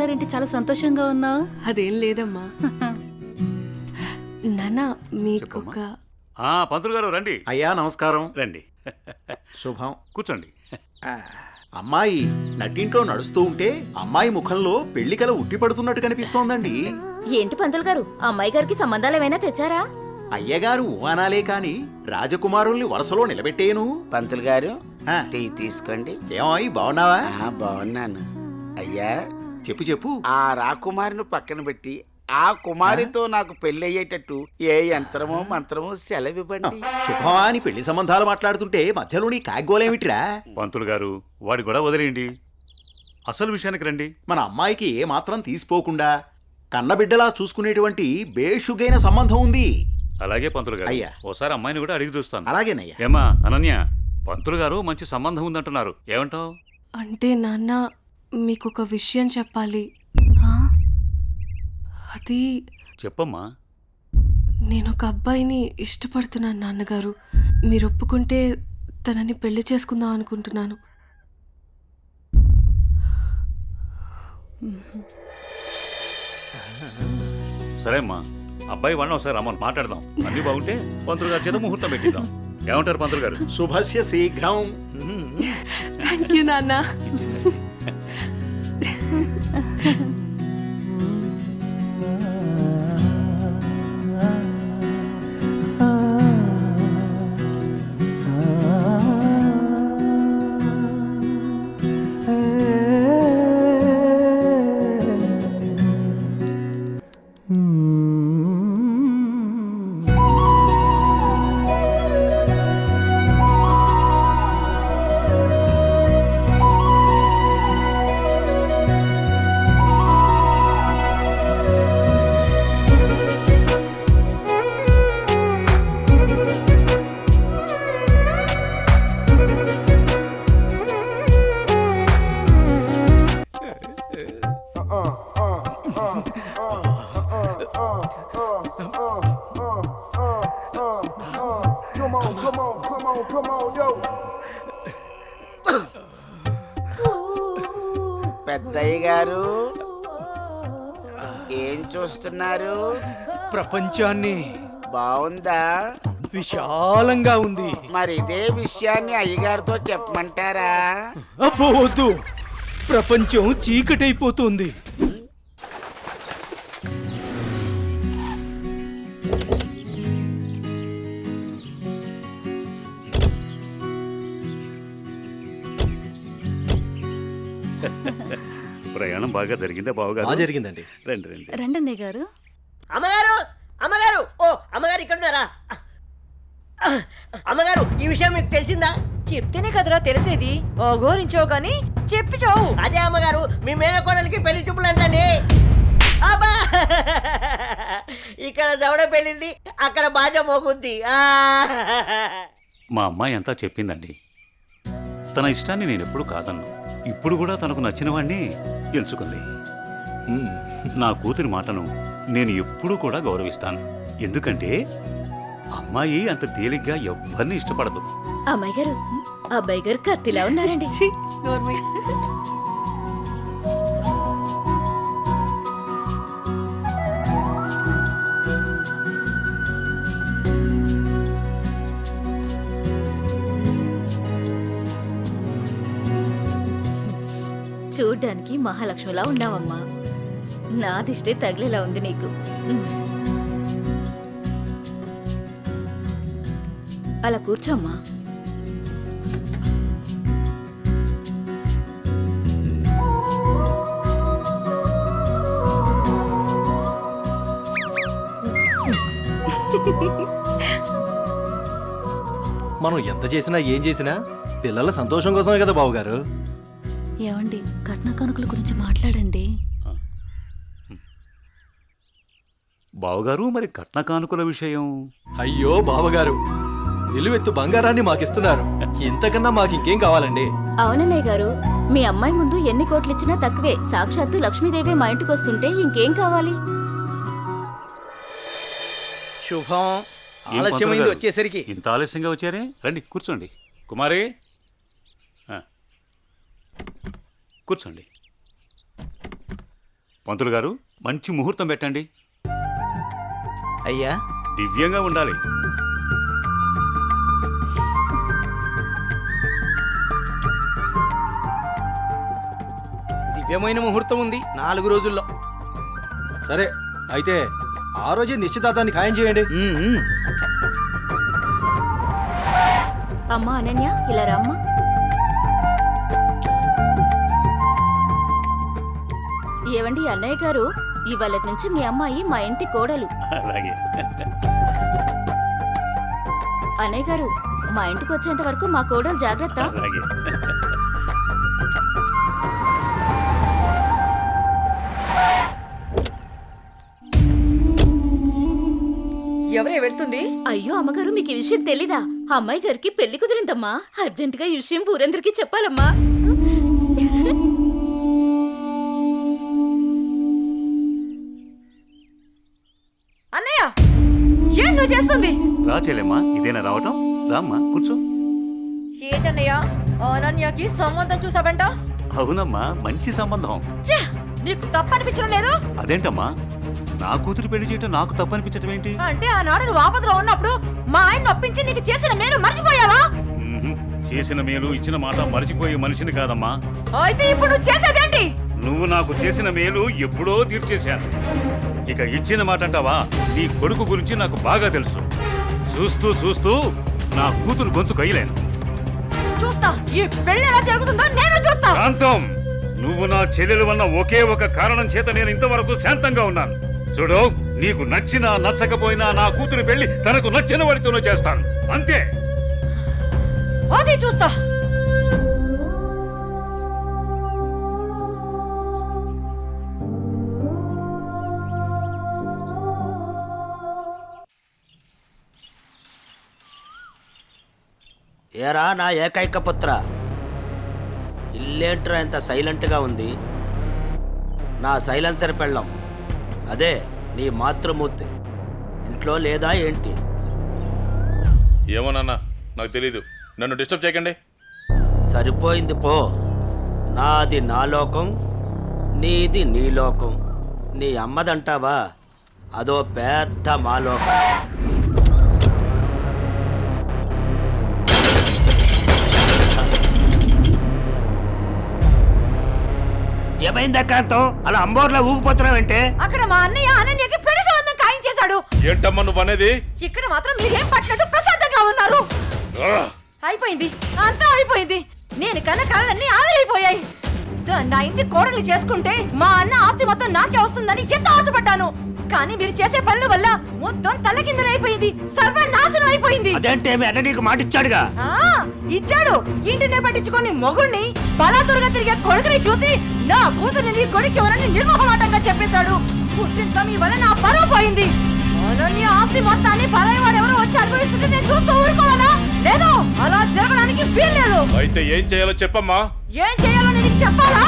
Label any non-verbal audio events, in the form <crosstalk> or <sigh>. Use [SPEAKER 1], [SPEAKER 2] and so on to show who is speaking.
[SPEAKER 1] ఈసారేంటి చాలా సంతోషంగా ఉన్నావు.
[SPEAKER 2] అదేం లేదమ్మా. <laughs> నాన్న మీకొక
[SPEAKER 3] ఆ పంతులు గారు రండి.
[SPEAKER 4] అయ్యా నమస్కారం.
[SPEAKER 3] రండి.
[SPEAKER 4] శుభం.
[SPEAKER 3] కూర్చోండి.
[SPEAKER 4] అమ్మాయి నట్టింట్లో నడుస్తూ ఉంటే అమ్మాయి ముఖంలో పెళ్ళికల ఉట్టిపడుతున్నట్టు కనిపిస్తోందండి.
[SPEAKER 5] ఏంటి పంతులు గారు? అమ్మాయి గారికి సంబంధాలు ఏమైనా తెచ్చారా?
[SPEAKER 4] అయ్యగారు ఊ అనాలే కాని రాజకుమారుల్ని వరుసలో నిలబెట్టేను.
[SPEAKER 6] పంతులు గారు. టీ తీసుకోండి.
[SPEAKER 4] ఏమాయి బాగున్నావా?
[SPEAKER 6] ఆ బాగున్నాను. అయ్యా
[SPEAKER 4] చెప్పు చెప్పు.
[SPEAKER 6] ఆ రాకుమారిని పక్కన పెట్టి ఆ కుమారితో నాకు పెళ్ళి అయ్యేటట్టు ఏ యంత్రమో మంత్రమో సెలవివ్వండి.
[SPEAKER 4] శుభమా అని పెళ్ళి సంబంధాలు మాట్లాడుతుంటే మధ్యలో నీ కాగ్గోలేమిట్రా
[SPEAKER 3] పంతులు గారు వాడి కూడా వదిలేయండి. అసలు విషయానికి రండి.
[SPEAKER 4] మన అమ్మాయికి ఏ మాత్రం తీసిపోకుండా కన్నబిడ్డలా చూసుకునేటువంటి బేషుగైన సంబంధం ఉంది.
[SPEAKER 3] అలాగే పంతులు గారు
[SPEAKER 4] అయ్యా.
[SPEAKER 3] ఓసారి అమ్మాయిని కూడా అడిగి చూస్తాను.
[SPEAKER 4] అలాగేనయ్యా.
[SPEAKER 3] ఏమా అనన్య పంతులు గారు మంచి సంబంధం ఉందంటున్నారు. ఏమంటావు?
[SPEAKER 2] అంటే నాన్న మీకొక విషయం చెప్పాలి.
[SPEAKER 1] ఆ?
[SPEAKER 2] అది
[SPEAKER 3] చెప్పమ్మా.
[SPEAKER 2] నేను ఒక అబ్బాయిని ఇష్టపడుతున్నాను నాన్నగారు. మీరు ఒప్పుకుంటే తనని పెళ్ళి చేసుకుందాం అనుకుంటున్నాను.
[SPEAKER 3] సరే అమ్మా. అబ్బాయి వాళ్ళని ఒకసారి రమ్మని మాట్లాడదాం. అన్ని బాగుంటే పంతులు గారి చేత ముహూర్తం పెట్టిద్దాం. ఏమంటారు పంతులు గారు?
[SPEAKER 4] శుభస్య శీఘ్రం.
[SPEAKER 2] థ్యాంక్ యూ నాన్న. Ha ha ha.
[SPEAKER 6] పెద్దయ్య గారు ఏం చూస్తున్నారు?
[SPEAKER 7] ప్రపంచాన్ని
[SPEAKER 6] బాగుందా
[SPEAKER 7] విశాలంగా ఉంది.
[SPEAKER 6] మరి ఇదే విషయాన్ని అయ్యగారితో చెప్పమంటారా?
[SPEAKER 7] అబ్బో వద్దు. ప్రపంచం చీకటైపోతుంది. <laughs>
[SPEAKER 3] ప్రయాణం బాగా జరిగిందా
[SPEAKER 8] బాగా జరిగిందండి.
[SPEAKER 3] రండి రండి.
[SPEAKER 1] రండి అన్నయ్య గారు.
[SPEAKER 9] అమ్మగారు! అమ్మగారు! ఓ అమ్మగారు ఇక్కడ ఉన్నారా అమ్మగారు ఈ విషయం మీకు తెలిసిందా?
[SPEAKER 10] చెప్తేనే కదరా తెలిసేది. ఓగోరించావు గాని చెప్పి చావు
[SPEAKER 9] అదే అమ్మగారు మీ మేనకోడలికి పెళ్ళి చూపులు అంటండి అబ్బా! ఇక్కడ దవడ పెళ్ళింది అక్కడ బాజ మోగుద్ది. ఆ!
[SPEAKER 3] మా అమ్మాయి అంతా చెప్పిందండి. తన ఇష్టాన్ని నేను ఎప్పుడు కాదన్ను. ఇప్పుడు కూడా తనకు నచ్చిన వాడిని ఎంచుకుంది. నా కూతురి మాటను నేను ఎప్పుడూ కూడా గౌరవిస్తాను. ఎందుకంటే అమ్మాయి అంత తేలిగ్గా ఎవ్వరిని ఇష్టపడదు.
[SPEAKER 5] అమ్మాయి గారు అబ్బాయి గారు కత్తిలా ఉన్నారండి. చూడ్డానికి మహాలక్ష్మిలా ఉన్నావమ్మా. నా దిష్టే తగిలేలా ఉంది నీకు. అలా కూర్చోమ్మా.
[SPEAKER 8] మనం ఎంత చేసినా ఏం చేసినా పిల్లల సంతోషం కోసమే కదా బావగారు
[SPEAKER 1] ఏమండి కట్న కానుకల గురించి మాట్లాడండి.
[SPEAKER 3] బావగారు మరి కట్న కానుకల విషయం?
[SPEAKER 8] అయ్యో బావగారు నిలువెత్తు బంగారాన్ని మాకిస్తున్నారు. ఇంతకన్నా మాకు ఇంకేం కావాలండి?
[SPEAKER 5] అవునన్నయ్య గారు మీ అమ్మాయి ముందు ఎన్ని కోట్లు ఇచ్చినా తక్కువే. సాక్షాత్తు లక్ష్మీదేవి మా ఇంటికి వస్తుంటే ఇంకేం కావాలి?
[SPEAKER 7] శుభం. ఆలస్యమైంది? వచ్చేసరికి.
[SPEAKER 3] ఇంత ఆలస్యంగా వచ్చారే? రండి కూర్చోండి. కుమారి ఆ. కూర్చోండి. పంతులు గారు మంచి ముహూర్తం పెట్టండి.
[SPEAKER 6] అయ్యా.
[SPEAKER 3] దివ్యంగా ఉండాలి.
[SPEAKER 7] దివ్యమైన ముహూర్తం ఉంది నాలుగు రోజుల్లో.
[SPEAKER 8] సరే అయితే ఆ రోజే నిశ్చితార్థాన్ని ఖాయం చేయండి.
[SPEAKER 5] అమ్మా అనన్య ఇలా రామ్మా. ఏవండి అన్నయ్య గారు? ఇవాళ నుంచి మీ అమ్మాయి మా ఇంటి కోడలు.
[SPEAKER 3] అలాగే.
[SPEAKER 5] అన్నయ్య గారు మా ఇంటికి వచ్చేంత వరకు మా కోడలు జాగ్రత్త.
[SPEAKER 3] అలాగే.
[SPEAKER 10] ఎవరే వెళ్తుంది?
[SPEAKER 5] అయ్యో అమ్మగారు మీకు ఈ విషయం తెలీదా? అమ్మాయి గారికి పెళ్ళి కుదిరిందమ్మా. అర్జెంటుగా ఈ విషయం ఊరందరికీ చెప్పాలమ్మా.
[SPEAKER 3] చెల్లెమ్మా ఇదేనా రావటం? రామ్మా కూర్చో.
[SPEAKER 10] ఏంటన్నయ్య? అనన్యకి సంబంధం చూసావంట?
[SPEAKER 3] అవునమ్మా మంచి సంబంధం.
[SPEAKER 10] ఛే, నీకు తప్పనిపించడం లేదు?
[SPEAKER 3] అదేంటమ్మా? నా కూతురు పెళ్ళి చేయటం నాకు తప్పనిపించటం ఏంటి?
[SPEAKER 10] అంటే ఆనాడు నువ్వు ఆపదలో ఉన్నప్పుడు మా ఆయన ఒప్పించి నీకు చేసిన మేలు మర్చిపోయావా.
[SPEAKER 3] చేసిన మేలు ఇచ్చిన మాట మర్చిపోయే మనిషిని కాదమ్మా.
[SPEAKER 10] అయితే ఇప్పుడు నువ్వు చేసేదేంటి?
[SPEAKER 3] నువ్వు నాకు చేసిన మేలు ఎప్పుడో తీర్చేశాను. ఇక ఇచ్చిన మాట అంటావా నీ కొడుకు గురించి నాకు బాగా తెలుసు. చూస్తూ చూస్తూ నా కూతురు గొంతు కయ్యలేను.
[SPEAKER 10] చూస్తా. ఈ పెళ్ళి ఎలా జరుగుతుందో నేను చూస్తా.
[SPEAKER 3] కాంతం నువ్వు నా చెల్లెలు వల్ల ఒకే ఒక కారణం చేత నేను ఇంతవరకు శాంతంగా ఉన్నాను. చూడు నీకు నచ్చినా నచ్చకపోయినా నా కూతురు పెళ్ళి తనకు నచ్చిన వాడితోనే చేస్తాను. అంతే.
[SPEAKER 10] అది చూస్తా.
[SPEAKER 6] ఏరా నా ఏకైక పుత్ర. ఇల్లేంట్రా ఎంత సైలెంట్గా ఉంది? నా సైలెన్సర్ పెళ్ళం. అదే నీ మాతృమూర్తి. ఇంట్లో లేదా ఏంటి?
[SPEAKER 11] ఏమోనన్నా నాకు తెలీదు. నన్ను డిస్టర్బ్ చేయకండి.
[SPEAKER 6] సరిపోయింది పో. నాది నా లోకం నీది నీ లోకం. నీ అమ్మదంటావా? అదో పెద్ద మా లోకం ఏమైందా కాంతం అలా అంబోర్లా ఊగిపోతున్నావంటే?
[SPEAKER 10] అక్కడ మా అన్నయ్య అనన్యకి పెళ్ళి సంబంధం ఖాయం చేశాడు.
[SPEAKER 11] ఏంటమ్మా నువ్వు అనేది?
[SPEAKER 10] ఇక్కడ మాత్రం మీరేం పట్టినట్టు ప్రశాంతంగా ఉన్నారు! అయిపోయింది. అంతా అయిపోయింది. నేను కన్న కళ్ళన్నీ ఆవిరైపోయాయి. నా ఇంటి కోడలు చేసుకుంటే మా అన్న ఆస్తి మొత్తం నాకే వస్తుందని ఎంతో ఆశపడ్డాను. కానీ మీరు చేసే పనుల వల్ల మొత్తం తలకిందులైపోయింది సర్వనాశనం అయిపోయింది.
[SPEAKER 6] అదేంటే మీ అన్న నీకు మాట ఇచ్చాడుగా?
[SPEAKER 10] ఆ ఇచ్చాడు. ఇంటినే పట్టించుకొని మొగుణ్ణి బలాదురుగా తిరిగే కొడుకుని చూసి నా కూతుర్ని నీ కొడుకు ఎవరని నిర్మోహమాటంగా చెప్పేశాడు. పుట్టిన మీ వల్ల నా పరువు పోయింది. అనన్య ఆస్తి మొత్తాన్ని పరాయి వాడు ఎవరో వచ్చి అనుభవిస్తుంటే నేను చూస్తూ ఊరుకోవాలా? లేదు అలా జరగడానికి వీల్లేదు
[SPEAKER 11] అయితే ఏం చేయాలో చెప్పమ్మా.
[SPEAKER 10] ఏం చేయాలో నేను నీకు చెప్పాలా?